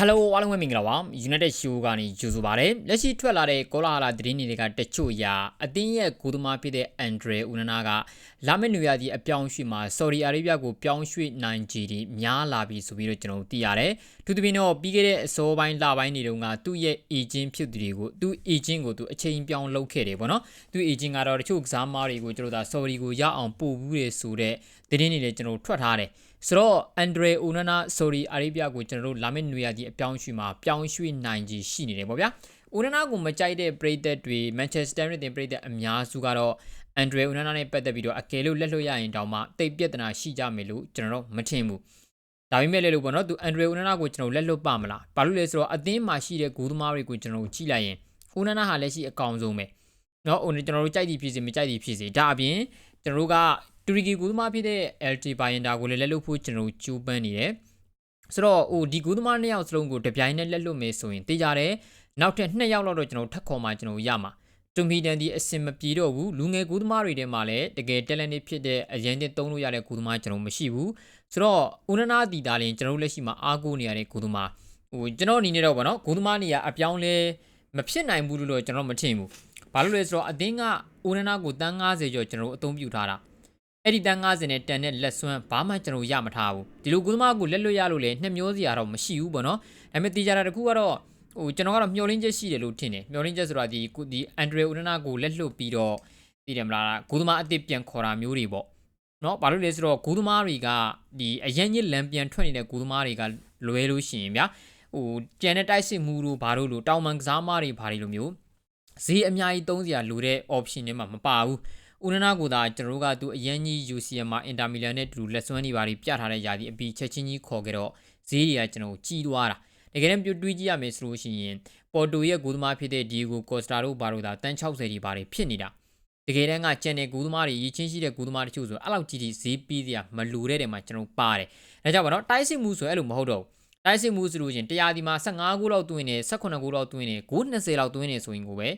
Hello အားလုံးပဲမင်္ဂလာပါ United Show ကနေကြိုဆိုပါရစေလက်ရှိထွက်လာတဲ့ကောလာဟာလာသတင်းတွေကတချို့အရာအသင်းရဲ့ကိုသမားဖြစ်တဲ့အန်ဒရီဦးနနာကလာမယ့်နေရာကြီးအပြောင်းရွှေ့မှာ Saudi Arabia ကိုပြောင်းရွှေ့နိုင်ကြည်များလာပြီဆိုပြီးတော့ကျွန်တော်တို့သိရတယ်သူတပင်းတော့ပြီးခဲ့တဲ့အစောပိုင်းလပိုင်းတွေတုန်းကသူ့ရဲ့ agent ဖြစ်သူတွေကိုသူ့ agent ကိုသူအချိန်ပြောင်းလုပ်ခဲ့တယ်ပေါ့နော်သူ့ agent ကတော့တချို့ကစားမားတွေကိုကျွန်တော်တို့ဒါ Saudi ကိုရအောင်ပို့ဘူးတယ်ဆိုတဲ့သတင်းတွေလည်းကျွန်တော်ထွက်ထားတယ် ဆိုတော့အန်ဒရီအိုနာနာဆိုရီအာရေဗျကိုကျွန်တော်တို့လာမယ့်နွေရာသီအပြောင်းရွှေ့မှာပြောင်းရွှေ့နိုင်ကြီးရှိနေတယ်ပေါ့ဗျာ။အိုနာနာကိုမကြိုက်တဲ့ပရိသတ်တွေမန်ချက်စတာယူနိုက်တက်ပရိသတ်အများစုကတော့အန်ဒရီအိုနာနာနဲ့ပတ်သက်ပြီးတော့အကယ်လို့လက်လွတ်ရရင်တောင်မှတိတ်ပြက်တနာရှိကြမယ်လို့ကျွန်တော်တို့မထင်ဘူး။ဒါပေမဲ့လည်းလို့ပေါ့နော်သူအန်ဒရီအိုနာနာကိုကျွန်တော်လက်လွတ်ပါမလား။ဘာလို့လဲဆိုတော့အသင်းမှာရှိတဲ့ဂိုးသမားတွေကိုကျွန်တော်တို့ကြည့်လိုက်ရင်အိုနာနာဟာလက်ရှိအကောင်ဆုံးပဲ။နော်ဟိုကျွန်တော်တို့ကြိုက်သည်ဖြစ်စေမကြိုက်သည်ဖြစ်စေဒါအပြင်ကျွန်တော်တို့က တူရကီကူးသမားဖြစ်တဲ့ LT Bayanda ကိုလည်းလက်လွတ်ဖို့ကျွန်တော်ကြိုးပမ်းနေတယ်ဆိုတော့ဟိုဒီကူးသမားနှစ်ယောက်စလုံးကိုတပြိုင်နက်လက်လွတ်မယ်ဆိုရင်တေးကြတယ်နောက်ထပ်နှစ်ယောက်လောက်တော့ကျွန်တော်ထပ်ခေါ်မှကျွန်တော်ရမှာတူမီတန်ဒီအစင်မပြေတော့ဘူးလူငယ်ကူးသမားတွေထဲမှာလည်းတကယ် talent ဖြစ်တဲ့အရင်တင်သုံးလို့ရတဲ့ကူးသမားကျွန်တော်မရှိဘူးဆိုတော့ဦးနနာတီတာလင်ကျွန်တော်လက်ရှိမှာအားကိုးနေရတဲ့ကူးသမားဟိုကျွန်တော်အနေနဲ့တော့ဗောနော်ကူးသမားနေရအပြောင်းလဲမဖြစ်နိုင်ဘူးလို့တော့ကျွန်တော်မထင်ဘူးဘာလို့လဲဆိုတော့အသင်းကဦးနနာကိုတန်း90ကျော်ကျွန်တော်အသုံးပြုထားတာ အဲ့ဒီတန်း90နဲ့တန်တဲ့လက်စွမ်းဘာမှကျွန်တော်ရမထားဘူးဒီလိုကုသမားကိုလက်လွတ်ရလို့လည်းနှစ်မျိုးစီရတော့မရှိဘူးပေါ့နော်ဒါပေမဲ့တီးကြတာတခုကတော့ဟိုကျွန်တော်ကတော့မျောလင်းချက်ရှိတယ်လို့ထင်တယ်မျောလင်းချက်ဆိုတာဒီဒီအန်ဒရီဦးနနာကိုလက်လွတ်ပြီးတော့သိတယ်မလားကုသမားအစ်စ်ပြန်ခေါ်တာမျိုးတွေပေါ့နော်ဘာလို့လဲဆိုတော့ဂူသမားတွေကဒီအရင်ကြီးလမ်းပြန်ထွက်နေတဲ့ဂူသမားတွေကလွဲလို့ရှိရင်ဗျာဟိုကျန်တဲ့တိုက်စစ်မှုတို့ဘာလို့လို့တောင်မန်ကစားမားတွေဘာတွေလိုမျိုးဈေးအများကြီးသုံးစရာလိုတဲ့ option တွေမှာမပါဘူး ဦးနနာကိုသာကျွန်တော်တို့ကသူအရင်ကြီး UCM မှာအင်တာမီလန်နဲ့တူလက်စွမ်းနေပါပြီးပြထားတဲ့ຢာဒီအပီချက်ချင်းကြီးခေါ်ခဲ့တော့ဈေးတွေကကျွန်တော်ကြီးသွားတာတကယ်တမ်းပြတွေးကြည့်ရမယ်ဆိုလို့ရှိရင်ပေါ်တိုရဲ့ဂိုးသမားဖြစ်တဲ့ဒီကိုကော့စတာတို့ဘာလို့သာတန်း60ကြီးပါတွေဖြစ်နေတာတကယ်တမ်းကကျန်တဲ့ဂိုးသမားတွေရည်ချင်းရှိတဲ့ဂိုးသမားတချို့ဆိုအဲ့လောက်ကြီးကြီးဈေးပြီးစရာမလိုတဲ့တယ်မှာကျွန်တော်ပါတယ်ဒါကြောင့်ဗောနော်တိုက်စစ်မှုဆိုအဲ့လိုမဟုတ်တော့တိုက်စစ်မှုဆိုလို့ရှင်တရားဒီမှာ15ဂိုးလောက်တွင်းနေ18ဂိုးလောက်တွင်းနေဂိုး20လောက်တွင်းနေဆိုရင်ကိုပဲ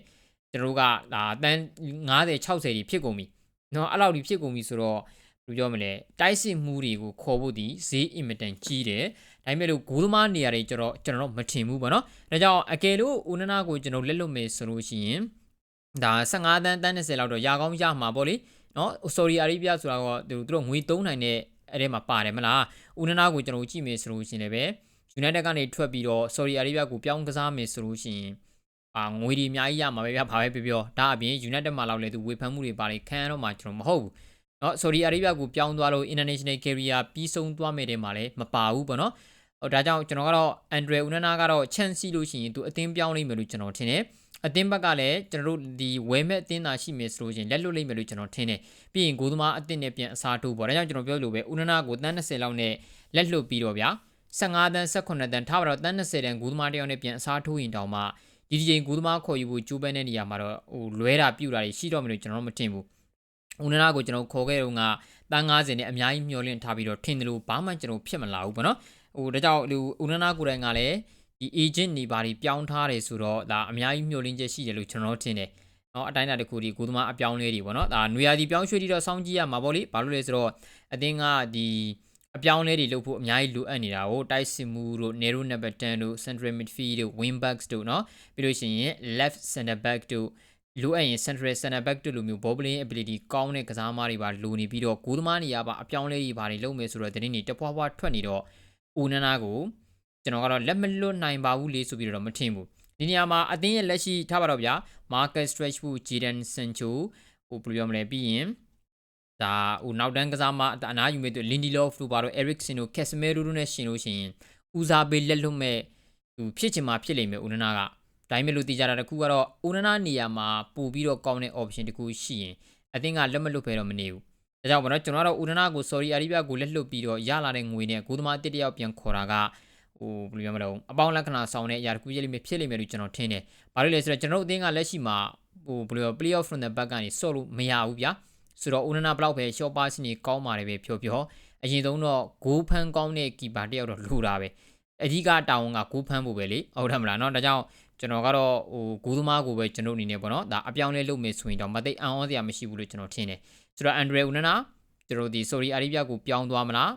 ကျွန်တော်တို့ကဒါတန်း90 60ကြီးဖြစ်ကုန်ပြီနော်အဲ့လောက်ကြီးဖြစ်ကုန်ပြီဆိုတော့ဘယ်လိုပြောမလဲတိုက်စစ်မှုတွေကိုခေါ်ဖို့ဒီဈေးအင်မတန်ကြီးတယ်ဒါပေမဲ့လို့ဂိုးသမားနေရာတွေကျွန်တော်ကျွန်တော်မထင်ဘူးပေါ့နော်ဒါကြောင့်အကယ်လို့ဦးနနာကိုကျွန်တော်လက်လွတ်မယ်ဆိုလို့ရှိရင်ဒါ15တန်းတန်း20လောက်တော့ရာကောင်းရမှာပေါ့လေနော် sorry အာရီးဗျဆိုတာကသူတို့ငွေ3နိုင်တဲ့အဲ့ထဲမှာပါတယ်မလားဦးနနာကိုကျွန်တော်ကြည့်မယ်ဆိုလို့ရှိရင်လည်းပဲ United ကနေထွက်ပြီးတော့ sorry အာရီးဗျကိုပြောင်းကစားမယ်ဆိုလို့ရှိရင် အာငွေတွေအများကြီးရမှာပဲဗျာဘာပဲပြောပြောဒါအပြင် United မှာလောက်လဲသူဝေဖန်မှုတွေပါလေခံရတော့မှကျွန်တော်မဟုတ်ဘူးเนาะ Saudi Arabia ကိုပြောင်းသွားလို့ international career ပြီးဆုံးသွားမယ်တဲ့မှာလည်းမပါဘူးပေါ့နော်ဟိုဒါကြောင့်ကျွန်တော်ကတော့ Andre Unana ကတော့ chance ရှိလို့ရှိရင်သူအသင်းပြောင်းလိမ့်မယ်လို့ကျွန်တော်ထင်တယ်အသင်းဘက်ကလည်းကျွန်တော်တို့ဒီဝယ်မဲ့အသင်းသာရှိမယ်ဆိုလို့ရှင်လက်လွတ်လိမ့်မယ်လို့ကျွန်တော်ထင်တယ်ပြီးရင်ဂိုးသမားအသင်းနဲ့ပြန်အစားထိုးပေါ့ဒါကြောင့်ကျွန်တော်ပြောလို့ပဲဦးနနာကိုတန်း20လောက်နဲ့လက်လွတ်ပြီးတော့ဗျာ15တန်း18တန်းထားပါတော့တန်း20တန်းဂိုးသမားတယောက်နဲ့ပြန်အစားထိုးရင်တောင်မှ ဒီဒီချိန်ကူသမားခေါ်ယူဖို့ကြိုးပမ်းတဲ့နေရာမှာတော့ဟိုလွဲတာပြူတာတွေရှိတော့မလို့ကျွန်တော်တို့မထင်ဘူးဦးနနာကိုကျွန်တော်ခေါ်ခဲ့တော့ကတန်း90နဲ့အများကြီးမျောလင့်ထားပြီးတော့ထင်တယ်လို့ဘာမှကျွန်တော်ဖြစ်မလာဘူးပေါ့နော်ဟိုဒါကြောင့်ဦးနနာကိုယ်တိုင်ကလည်းဒီ agent နေပါတွေပြောင်းထားတယ်ဆိုတော့ဒါအများကြီးမျောလင့်ချက်ရှိတယ်လို့ကျွန်တော်ထင်တယ်နော်အတိုင်းအတာတစ်ခုဒီကိုသမားအပြောင်းလဲတွေပေါ့နော်ဒါနွေရာသီပြောင်းရွှေ့တီတော့စောင့်ကြည့်ရမှာပေါ့လေဘာလို့လဲဆိုတော့အတင်းကဒီ အပြောင်းလဲတွေလုပ်ဖို့အများကြီးလိုအပ်နေတာကိုတိုက်စစ်မှုတို့ narrow number 10တို့ central midfield တို့ wing backs တို့เนาะပြီးလို့ရှိရင် left center back တို့လိုအပ်ရင် central center back တို့လိုမျိုး ball playing ability ကောင်းတဲ့ကစားသမားတွေပါလိုနေပြီးတော့ကိုသမားနေရာပါအပြောင်းလဲတွေပါတွေလုပ်မယ်ဆိုတော့တင်းနေတပွားပွားထွက်နေတော့ဦးနနာကိုကျွန်တော်ကတော့လက်မလွတ်နိုင်ပါဘူးလေဆိုပြီးတော့မထင်ဘူးဒီနေရာမှာအသင်းရဲ့လက်ရှိထားပါတော့ဗျာ Marcus Rashford Jadon Sancho ဟိုဘယ်လိုပြောမလဲပြီးရင် ဒါဟိုနောက်တန်းကစားမအနားယူမဲ့သူ Lindelof တို့ပါတော့ Eriksen တို့ Casemiro တို့နဲ့ရှင်လို့ရှိရင်ဦးစားပေးလက်လွတ်မဲ့သူဖြစ်ချင်မှဖြစ်လိမ့်မယ်ဦးနနာကဒါပေမဲ့လို့တည်ကြတာတခုကတော့ဦးနနာနေရာမှာပို့ပြီးတော့ကောင်းတဲ့ option တခုရှိရင်အသင်းကလက်မလွတ်ဖဲတော့မနေဘူးဒါကြောင့်ဗောနော်ကျွန်တော်တို့ဦးနနာကို sorry အာရီးဗျကိုလက်လွတ်ပြီးတော့ရလာတဲ့ငွေနဲ့ကိုသမားတစ်တယောက်ပြန်ခေါ်တာကဟိုဘယ်လိုပြောမလဲအပေါင်းလက္ခဏာဆောင်တဲ့အရာတခုရေးလိမ့်မယ်ဖြစ်လိမ့်မယ်လို့ကျွန်တော်ထင်တယ်။ဘာလို့လဲဆိုတော့ကျွန်တော်တို့အသင်းကလက်ရှိမှာဟိုဘယ်လို play off from the back ကနေဆော့လို့မရဘူးဗျာ။ ဆိုတော့ဦးနနာဘလောက်ပဲ short pass နေကောင်းပါတယ်ပဲဖြောဖြောအရင်ဆုံးတော့ဂိုးဖန်းကောင်းတဲ့ကီပါတယောက်တော့လိုတာပဲ။အဓိကတာဝန်ကဂိုးဖန်းဖို့ပဲလေ။ဟုတ်တယ်မလားเนาะဒါကြောင့်ကျွန်တော်ကတော့ဟိုဂိုးသမားကိုပဲကျွန်တော်အနေနဲ့ပေါ့နော်ဒါအပြောင်းလဲလုပ်မယ်ဆိုရင်တော့မသိအံ့ဩစရာမရှိဘူးလို့ကျွန်တော်ထင်တယ်ဆိုတော့အန်ဒရီဦးနနာကျွန်တော်ဒီ sorry အာရီးဗျကိုပြောင်းသွားမလား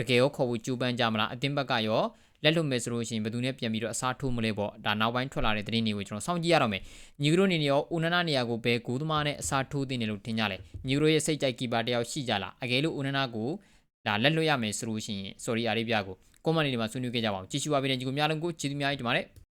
တကယ်ရောခေါ်ဖို့ကြိုးပမ်းကြမလားအသင်းဘက်ကရော လက်လွတ်မယ်ဆိုလို့ရှိရင်ဘယ်သူနဲ့ပြန်ပြီးတော့အစားထိုးမလဲပေါ့ဒါနောက်ပိုင်းထွက်လာတဲ့သတင်းတွေကိုကျွန်တော်စောင့်ကြည့်ရတော့မယ်ညီကတို့အနေနဲ့ရောဦးနနာနေရာကိုဘယ်ဂိုးသမားနဲ့အစားထိုးတင်တယ်လို့ထင်ကြလဲညီကတို့ရဲ့စိတ်ကြိုက်ကီပါတယောက်ရှိကြလားအကယ်လို့ဦးနနာကိုဒါလက်လွတ်ရမယ်ဆိုလို့ရှိရင် sorry အာရေဗျကို comment လေးတွေမှာဆွေးနွေးခဲ့ကြပါအောင်ကြည့်ရှုပါပေးတဲ့ညီကိုများလုံးကိုကျေးဇူးများကြီးတင်ပါတယ်